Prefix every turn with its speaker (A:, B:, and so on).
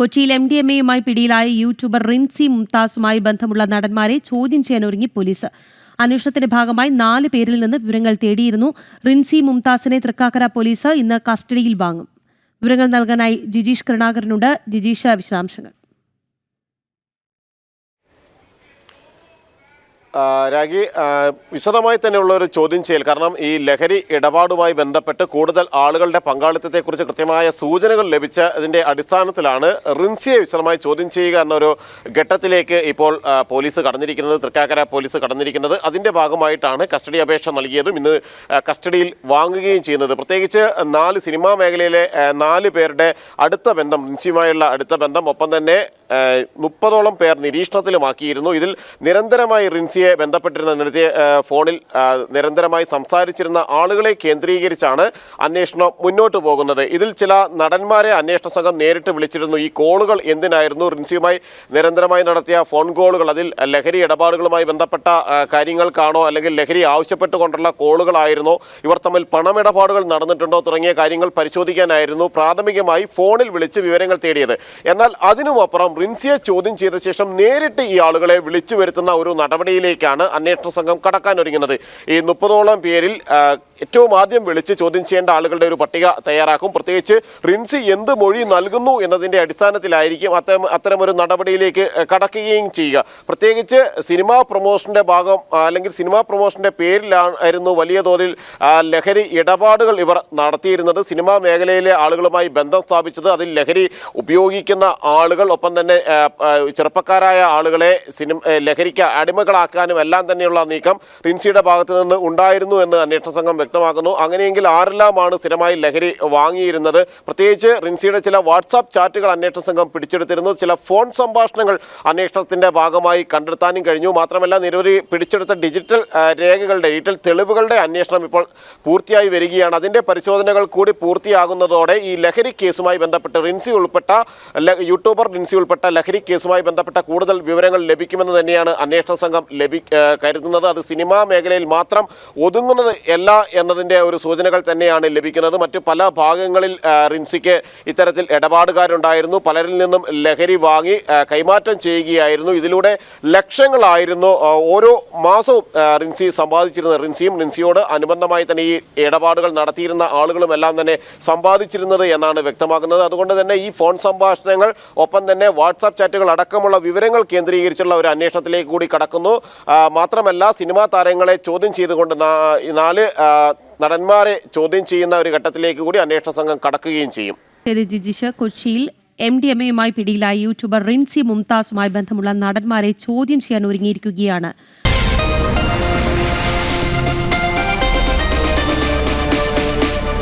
A: കൊച്ചിയിൽ M D M എയുമായി പിടിയിലായ യൂട്യൂബർ റിൻസി മുംതാസുമായി ബന്ധമുള്ള നടന്മാരെ ചോദ്യം ചെയ്യാൻ ഒരുങ്ങി പോലീസ്. അന്വേഷണത്തിന്റെ ഭാഗമായി നാല് പേരിൽ നിന്ന് വിവരങ്ങൾ തേടിയിരുന്നു റിൻസി മുംതാസിനെ തൃക്കാക്കര പോലീസ് ഇന്ന് കസ്റ്റഡിയിൽ വാങ്ങും. വിവരങ്ങൾ നൽകാനായി ജിജീഷ് കരുണാകരനുണ്ട്. ജിജീഷ് വിശദാംശങ്ങൾ.
B: രാഗി വിശദമായി തന്നെയുള്ള ഒരു ചോദ്യം ചെയ്യൽ. കാരണം ഈ ലഹരി ഇടപാടുമായി ബന്ധപ്പെട്ട് കൂടുതൽ ആളുകളുടെ പങ്കാളിത്തത്തെക്കുറിച്ച് കൃത്യമായ സൂചനകൾ ലഭിച്ച ഇതിന്റെ അടിസ്ഥാനത്തിലാണ് റിൻസിയെ വിശദമായി ചോദ്യം ചെയ്യുക എന്നൊരു ഘട്ടത്തിലേക്ക് ഇപ്പോൾ പോലീസ് കടന്നിരിക്കുന്നത് തൃക്കാക്കര പോലീസ് കടന്നിരിക്കുന്നത്. അതിന്റെ ഭാഗമായിട്ടാണ് കസ്റ്റഡി അപേക്ഷ നൽകിയതും ഇന്ന് കസ്റ്റഡിയിൽ വാങ്ങുകയും ചെയ്യുന്നത്. പ്രത്യേകിച്ച് നാല് സിനിമാ മേഖലയിലെ നാല് പേരുടെ അടുത്ത ബന്ധം റിൻസിയുമായുള്ള അടുത്ത ബന്ധം. ഒപ്പം തന്നെ മുപ്പതോളം പേർ നിരീക്ഷണത്തിലുമാക്കിയിരുന്നു. ഇതിൽ നിരന്തരമായി റിൻസിയെ ബന്ധപ്പെട്ടിരുന്ന നിരത്തിയ ഫോണിൽ നിരന്തരമായി സംസാരിച്ചിരുന്ന ആളുകളെ കേന്ദ്രീകരിച്ചാണ് അന്വേഷണം മുന്നോട്ട് പോകുന്നത്. ഇതിൽ ചില നടന്മാരെ അന്വേഷണ സംഘം നേരിട്ട് വിളിച്ചിരുന്നു. ഈ കോളുകൾ എന്തിനായിരുന്നു? റിൻസിയുമായി നിരന്തരമായി നടത്തിയ ഫോൺ കോളുകൾ അതിൽ ലഹരി ഇടപാടുകളുമായി ബന്ധപ്പെട്ട കാര്യങ്ങൾക്കാണോ അല്ലെങ്കിൽ ലഹരി ആവശ്യപ്പെട്ടുകൊണ്ടുള്ള കോളുകളായിരുന്നോ? ഇവർ തമ്മിൽ പണമിടപാടുകൾ നടന്നിട്ടുണ്ടോ? തുടങ്ങിയ കാര്യങ്ങൾ പരിശോധിക്കാനായിരുന്നു പ്രാഥമികമായി ഫോണിൽ വിളിച്ച് വിവരങ്ങൾ തേടിയത്. എന്നാൽ അതിനുമപ്പുറം റിൻസിയെ ചോദ്യം ചെയ്ത ശേഷം നേരിട്ട് ഈ ആളുകളെ വിളിച്ചു വരുത്തുന്ന ഒരു നടപടിയിലേക്കാണ് അന്വേഷണ സംഘം കടക്കാനൊരുങ്ങുന്നത് ഈ മുപ്പതോളം പേരിൽ ഏറ്റവും ആദ്യം വിളിച്ച് ചോദ്യം ചെയ്യേണ്ട ആളുകളുടെ ഒരു പട്ടിക തയ്യാറാക്കും. പ്രത്യേകിച്ച് റിൻസി എന്ത് മൊഴി നൽകുന്നു എന്നതിന്റെ അടിസ്ഥാനത്തിലായിരിക്കും അത്തരം അത്തരമൊരു നടപടിയിലേക്ക് കടക്കുകയും ചെയ്യുക. പ്രത്യേകിച്ച് സിനിമാ പ്രൊമോഷന്റെ ഭാഗം അല്ലെങ്കിൽ സിനിമാ പ്രൊമോഷന്റെ പേരിലായിരുന്നു വലിയ തോതിൽ ലഹരി ഇടപാടുകൾ ഇവർ നടത്തിയിരുന്നത്. സിനിമാ മേഖലയിലെ ആളുകളുമായി ബന്ധം സ്ഥാപിച്ചത് അതിൽ ലഹരി ഉപയോഗിക്കുന്ന ആളുകൾ ഒപ്പം തന്നെ ചെറുപ്പക്കാരായ ആളുകളെ സിനിമ ലഹരിക്ക് അടിമകളാക്കാനും എല്ലാം തന്നെയുള്ള നീക്കം റിൻസിയുടെ ഭാഗത്ത് നിന്ന് ഉണ്ടായിരുന്നു എന്ന് അന്വേഷണ സംഘം വ്യക്തമാക്കുന്നു. അങ്ങനെയെങ്കിൽ ആരെല്ലാമാണ് സ്ഥിരമായി ലഹരി വാങ്ങിയിരുന്നത്? പ്രത്യേകിച്ച് റിൻസിയുടെ ചില വാട്സാപ്പ് ചാറ്റുകൾ അന്വേഷണ സംഘം പിടിച്ചെടുത്തിരുന്നു. ചില ഫോൺ സംഭാഷണങ്ങൾ അന്വേഷണത്തിന്റെ ഭാഗമായി കണ്ടെത്താനും കഴിഞ്ഞു. മാത്രമല്ല നിരവധി പിടിച്ചെടുത്ത ഡിജിറ്റൽ രേഖകളുടെ ഡിജിറ്റൽ തെളിവുകളുടെ അന്വേഷണം ഇപ്പോൾ പൂർത്തിയായി വരികയാണ്. അതിന്റെ പരിശോധനകൾ കൂടി പൂർത്തിയാകുന്നതോടെ ഈ ലഹരി കേസുമായി ബന്ധപ്പെട്ട് റിൻസി ഉൾപ്പെട്ട യൂട്യൂബർ റിൻസി ഉൾപ്പെട്ട ലഹരി കേസുമായി ബന്ധപ്പെട്ട കൂടുതൽ വിവരങ്ങൾ ലഭിക്കുമെന്ന് തന്നെയാണ് അന്വേഷണ സംഘം ലഭി കരുതുന്നത്. അത് സിനിമാ മേഖലയിൽ മാത്രം ഒതുങ്ങുന്നത് അല്ല എന്നതിന്റെ ഒരു സൂചനകൾ തന്നെയാണ് ലഭിക്കുന്നത്. മറ്റ് പല ഭാഗങ്ങളിൽ റിൻസിക്ക് ഇത്തരത്തിൽ ഇടപാടുകാരുണ്ടായിരുന്നു. പലരിൽ നിന്നും ലഹരി വാങ്ങി കൈമാറ്റം ചെയ്യുകയായിരുന്നു. ഇതിലൂടെ ലക്ഷങ്ങളായിരുന്നു ഓരോ മാസവും റിൻസി സമ്പാദിച്ചിരുന്നത്. റിൻസിയും റിൻസിയോട് അനുബന്ധമായി തന്നെ ഈ ഇടപാടുകൾ നടത്തിയിരുന്ന ആളുകളുമെല്ലാം തന്നെ സമ്പാദിച്ചിരുന്നത് എന്നാണ് വ്യക്തമാക്കുന്നത്. അതുകൊണ്ട് തന്നെ ഈ ഫോൺ സംഭാഷണങ്ങൾ ഒപ്പം തന്നെ വാട്സാപ്പ് ചാറ്റുകൾ അടക്കമുള്ള വിവരങ്ങൾ കേന്ദ്രീകരിച്ചുള്ള ഒരു അന്വേഷണത്തിലേക്ക് കൂടി കടക്കുന്നു. മാത്രമല്ല സിനിമാ താരങ്ങളെ ചോദ്യം ചെയ്തുകൊണ്ട് നാല് നടന്മാരെ ചോദ്യം ചെയ്യുന്ന ഒരു ഘട്ടത്തിലേക്ക് കൂടി അന്വേഷണ സംഘം കടക്കുകയും ചെയ്യും.
A: കൊച്ചിയിൽ എം ഡി എം എയുമായി പിടിയിലായ യൂട്യൂബർ റിൻസി മുംതാസുമായി ബന്ധമുള്ള നടന്മാരെ ചോദ്യം ചെയ്യാൻ ഒരുങ്ങിയിരിക്കുകയാണ്.